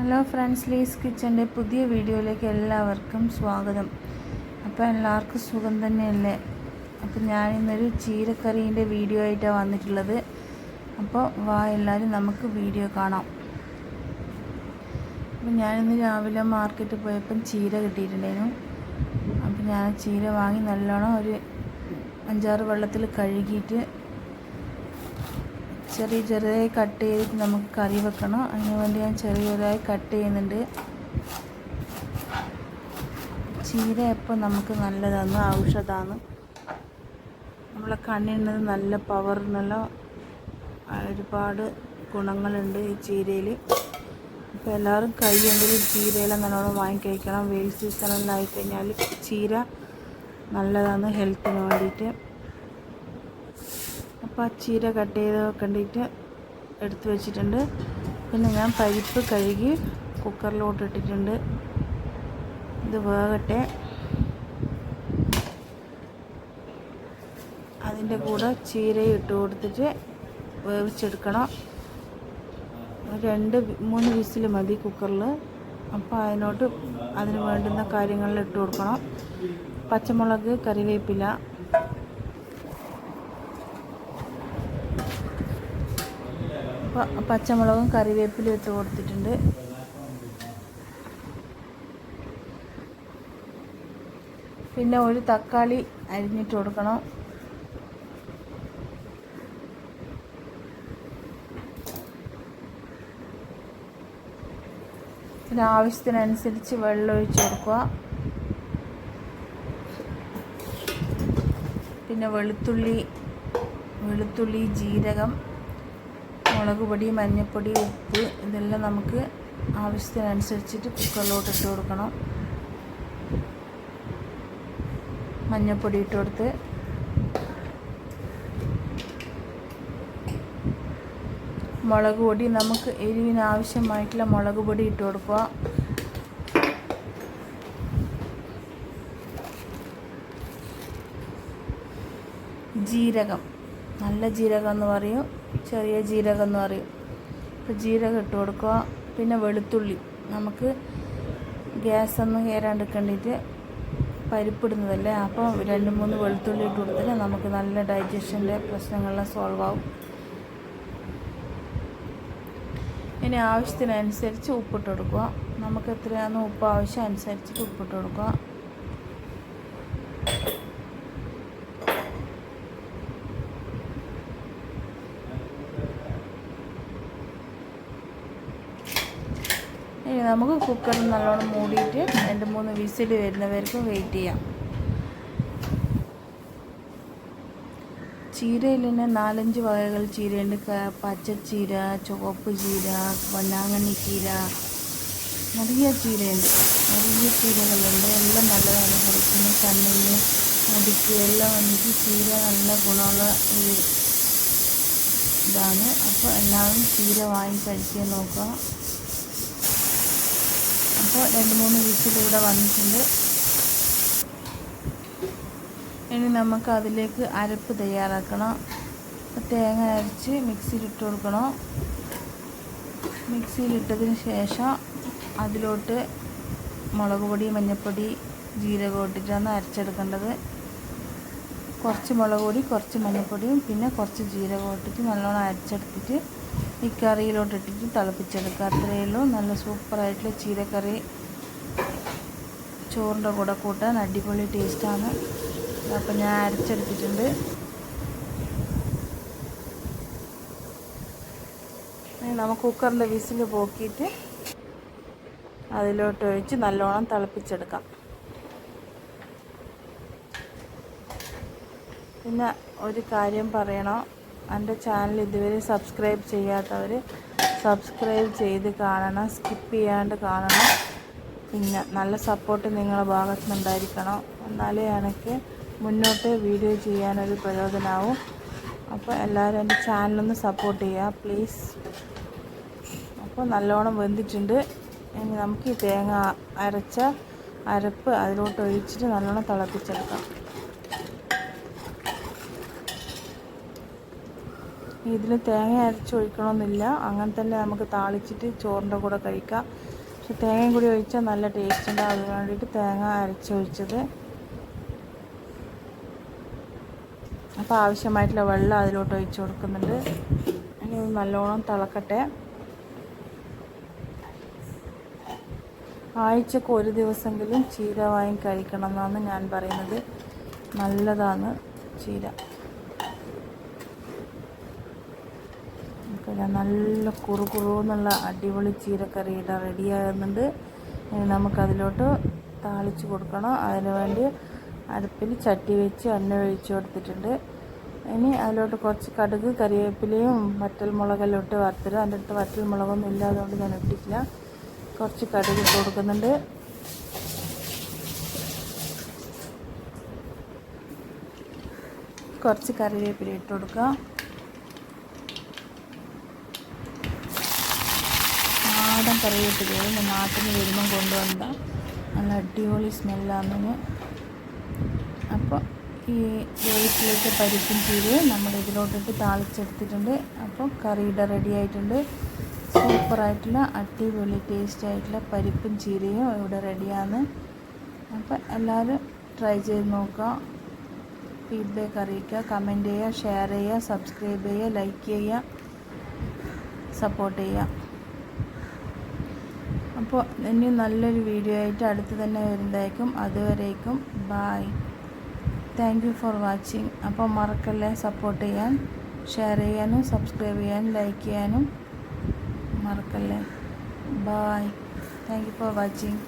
Hello friends lease കിച്ചന്റെ പുതിയ വീഡിയോയിലേക്ക് എല്ലാവർക്കും സ്വാഗതം. അപ്പോൾ എല്ലാവർക്കും സുഖം തന്നെയല്ലേ? അപ്പോൾ ഞാനിന്നൊരു ചീരക്കറീന്റെ വീഡിയോ ആയിട്ടാണ് വന്നിട്ടുള്ളത്. അപ്പോൾ വാ എല്ലാവരും നമുക്ക് വീഡിയോ കാണാം. അപ്പോൾ ഞാനിന്ന് രാവിലെ മാർക്കറ്റിൽ പോയപ്പം ചീര കിട്ടിയിട്ടുണ്ടായിരുന്നു. അപ്പോൾ ഞാൻ ചീര വാങ്ങി നല്ലോണം ഒരു അഞ്ചാറ് വെള്ളത്തിൽ കഴുകിയിട്ട് ചെറിയ ചെറിയതായി കട്ട് ചെയ്തിട്ട് നമുക്ക് കറി വെക്കണം. അതിന് വേണ്ടി ഞാൻ ചെറിയതായി കട്ട് ചെയ്യുന്നുണ്ട്. ചീര എപ്പോൾ നമുക്ക് നല്ലതാണ് ഔഷധമാണ് നമ്മളെ കണ്ണിന് നല്ല പവറിനുള്ള ഒരുപാട് ഗുണങ്ങളുണ്ട് ഈ ചീരയിൽ അപ്പോൾ എല്ലാവരും കൈയെങ്കിലും ചീരയില നല്ലോണം വാങ്ങി കഴിക്കണം. വെയിൽ സീസണിലായി കഴിഞ്ഞാൽ ചീര നല്ലതാണ് ഹെൽത്തിന് വേണ്ടിയിട്ട് അപ്പോൾ ആ ചീര കട്ട് ചെയ്ത് കണ്ടിട്ട് എടുത്ത് വെച്ചിട്ടുണ്ട്. പിന്നെ ഞാൻ പരിപ്പ് കഴുകി കുക്കറിലോട്ട് ഇട്ടിട്ടുണ്ട്. ഇത് വേകട്ടെ. അതിന്റെ കൂടെ ചീരയും ഇട്ട് കൊടുത്തിട്ട് വേവിച്ചെടുക്കണം. രണ്ട് മൂന്ന് വിസിൽ മതി കുക്കറിൽ. അപ്പോൾ അതിനോട്ട് അതിന് വേണ്ടുന്ന കാര്യങ്ങളിൽ ഇട്ട് കൊടുക്കണം. പച്ചമുളക് കറിവേപ്പില പച്ചമുളകും കറിവേപ്പിലും ഇട്ട് കൊടുത്തിട്ടുണ്ട്. പിന്നെ ഒരു തക്കാളി അരിഞ്ഞിട്ട് കൊടുക്കണം. പിന്നെ ആവശ്യത്തിനനുസരിച്ച് വെള്ളം ഒഴിച്ച് കൊടുക്കുക. പിന്നെ വെളുത്തുള്ളി വെളുത്തുള്ളി ജീരകം. മുളക് പൊടി മഞ്ഞൾപ്പൊടി ഉപ്പ് ഇതെല്ലാം നമുക്ക് ആവശ്യത്തിനനുസരിച്ചിട്ട് കുക്കറിലോട്ട് ഇട്ട് കൊടുക്കണം. മഞ്ഞൾപ്പൊടി ഇട്ട് കൊടുത്ത്. മുളക് പൊടി നമുക്ക് എരിവിന് ആവശ്യമായിട്ടുള്ള മുളക് പൊടി ഇട്ട് കൊടുക്കുക. ജീരകം. നല്ല ജീരകം എന്ന് പറയും ചെറിയ ജീരകം എന്ന് പറയും. അപ്പോൾ ജീരകം ഇട്ട് കൊടുക്കുക. പിന്നെ വെളുത്തുള്ളി. നമുക്ക് ഗ്യാസ് ഒന്നും കയറാണ്ടിരിക്കേണ്ടിയിട്ട് പരിപ്പിടുന്നതല്ലേ? അപ്പോൾ രണ്ട് മൂന്ന് വെളുത്തുള്ളി ഇട്ട് കൊടുത്താൽ നമുക്ക് നല്ല ഡൈജഷന്റെ പ്രശ്നങ്ങളെല്ലാം സോൾവ് ആവും ഇനി ആവശ്യത്തിനനുസരിച്ച് ഉപ്പിട്ട് കൊടുക്കുക. നമുക്ക് എത്രയാണോ ഉപ്പ് ആവശ്യം അനുസരിച്ചിട്ട് ഉപ്പിട്ട് കൊടുക്കുക. നമുക്ക് കുക്കർ നല്ലോണം മൂടിയിട്ട് രണ്ട് മൂന്ന് വിസിൽ വരുന്നവർക്ക് വെയിറ്റ് ചെയ്യാം. ചീരയിൽ തന്നെ നാലഞ്ച് വകകൾ ചീരയുണ്ട്. പച്ചച്ചീര ചുവപ്പ് ചീര പൊന്നാങ്ങണ്ണി ചീര നിറയ ചീരയുണ്ട്. നിറയ ചീരകളുണ്ട്. എല്ലാം നല്ലതാണ്. ഹെൽത്തിന് കണ്ണിന് മുടിക്ക് എല്ലാം വന്നിട്ട് ചീര നല്ല ഗുണമുള്ള ഒരു ഇതാണ്. അപ്പോൾ എല്ലാവരും ചീര വാങ്ങി കഴിക്കാൻ നോക്കുക. അപ്പോൾ രണ്ട് മൂന്ന് വിസിലിവിടെ വന്നിട്ടുണ്ട്. ഇനി നമുക്ക് അതിലേക്ക് അരപ്പ് തയ്യാറാക്കണം. തേങ്ങ അരച്ച് മിക്സിയിലിട്ട് കൊടുക്കണം. മിക്സിയിലിട്ടതിന് ശേഷം അതിലോട്ട് മുളക് പൊടി മഞ്ഞൾപ്പൊടി ജീരകം ഇട്ടിട്ടാണ് അരച്ചെടുക്കേണ്ടത്. കുറച്ച് മുളക് പൊടി കുറച്ച് മഞ്ഞൾപ്പൊടിയും പിന്നെ കുറച്ച് ജീരകം ഇട്ടിട്ട് നല്ലോണം അരച്ചെടുത്തിട്ട് ഈ കറിയിലോട്ട് ഇട്ടിട്ട് തിളപ്പിച്ചെടുക്കുക. അത്രയേ ഉള്ളൂ. നല്ല സൂപ്പറായിട്ടുള്ള ചീരക്കറി. ചോറിന്റെ കൂടെ കൂട്ടാൻ അടിപൊളി ടേസ്റ്റാണ് അപ്പം ഞാൻ അരച്ചെടുത്തിട്ടുണ്ട്. നമുക്ക് കുക്കറിന്റെ വിസിൽ പോക്കിയിട്ട് അതിലോട്ട് ഒഴിച്ച് നല്ലോണം തിളപ്പിച്ചെടുക്കാം. പിന്നെ ഒരു കാര്യം പറയണം. എന്റെ ചാനൽ ഇതുവരെ സബ്സ്ക്രൈബ് ചെയ്യാത്തവർ സബ്സ്ക്രൈബ് ചെയ്ത് കാണണം സ്കിപ്പ് ചെയ്യാണ്ട് കാണണം. പിന്നെ നല്ല സപ്പോർട്ട് നിങ്ങളുടെ ഭാഗത്തു നിന്നുണ്ടായിരിക്കണം എന്നാലേ എനിക്ക് മുന്നോട്ട് വീഡിയോ ചെയ്യാനൊരു പ്രചോദനമാവും അപ്പോൾ എല്ലാവരും എന്റെ ചാനലൊന്ന് സപ്പോർട്ട് ചെയ്യുക പ്ലീസ് അപ്പോൾ നല്ലോണം വെന്തിട്ടുണ്ട്. ഇനി നമുക്ക് ഈ തേങ്ങ അരച്ച അരപ്പ് അതിലോട്ട് ഒഴിച്ചിട്ട് നല്ലോണം തിളപ്പിച്ചെടുക്കാം. ഇതിൽ തേങ്ങ അരച്ച് ഒഴിക്കണമെന്നില്ല. അങ്ങനെ തന്നെ നമുക്ക് താളിച്ചിട്ട് ചോറിന്റെ കൂടെ കഴിക്കാം. പക്ഷെ തേങ്ങയും കൂടി ഒഴിച്ചാൽ നല്ല ടേസ്റ്റ് ഉണ്ടാവും അതിന് വേണ്ടിയിട്ട് തേങ്ങ അരച്ചൊഴിച്ചത് അപ്പോൾ ആവശ്യമായിട്ടുള്ള വെള്ളം അതിലോട്ട് ഒഴിച്ച് കൊടുക്കുന്നുണ്ട്. ഇനി നല്ലോണം തിളക്കട്ടെ. ആഴ്ചക്ക് ഒരു ദിവസമെങ്കിലും ചീര വാങ്ങി കഴിക്കണം എന്നാണ് ഞാൻ പറയുന്നത്. നല്ലതാണ് ചീര. പിന്നെ നല്ല കുറു എന്നുള്ള അടിപൊളി ചീരക്കറി ഇടാൻ റെഡിയാകുന്നുണ്ട് ഇനി നമുക്കതിലോട്ട് താളിച്ച് കൊടുക്കണം. അതിന് വേണ്ടി അടുപ്പിൽ ചട്ടി വെച്ച് എണ്ണ ഒഴിച്ച് കൊടുത്തിട്ടുണ്ട്. ഇനി അതിലോട്ട് കുറച്ച് കടുക് കറിവേപ്പിലയും വറ്റൽമുളകെല്ലാം ഇട്ട് വറുത്തരും അതിന്റെ അടുത്ത് വറ്റൽമുളകൊന്നും ഇല്ലാതുകൊണ്ട് ഞാൻ ഇട്ടിട്ടില്ല. കുറച്ച് കടുക് ഇട്ട് കൊടുക്കുന്നുണ്ട്. കുറച്ച് കറിവേപ്പില ഇട്ട് കൊടുക്കുക. നാടൻ ഞാൻ നാട്ടിൽ നിന്ന് വരുമ്പം കൊണ്ടുവന്ന നല്ല അടിപൊളി സ്മെല്ലാണ് അപ്പോൾ ഈ വേവിച്ചിലേക്ക് പരിപ്പും ചീരയും നമ്മൾ ഇതിലോട്ടിട്ട് താളിച്ചെടുത്തിട്ടുണ്ട്. അപ്പോൾ കറിയുടെ റെഡി ആയിട്ടുണ്ട്. സൂപ്പറായിട്ടുള്ള അടിപൊളി ടേസ്റ്റ് ആയിട്ടുള്ള പരിപ്പും ചീരയും ഇവിടെ റെഡിയാണ് അപ്പോൾ എല്ലാവരും ട്രൈ ചെയ്ത് നോക്കുക. ഫീഡ്ബാക്ക് അറിയിക്കുക. കമന്റ് ചെയ്യുക ഷെയർ ചെയ്യുക സബ്സ്ക്രൈബ് ചെയ്യുക ലൈക്ക് ചെയ്യുക സപ്പോർട്ട് ചെയ്യുക. അപ്പോൾ ഇനി നല്ലൊരു വീഡിയോ ആയിട്ട് അടുത്ത് തന്നെ വരുന്നതായിരിക്കും. അതുവരേക്കും bye thank you for watching അപ്പോൾ മറക്കല്ലേ സപ്പോർട്ട് ചെയ്യാൻ ഷെയർ ചെയ്യാനും സബ്സ്ക്രൈബ് ചെയ്യാനും ലൈക്ക് ചെയ്യാനും മറക്കല്ലേ. Bye thank you for watching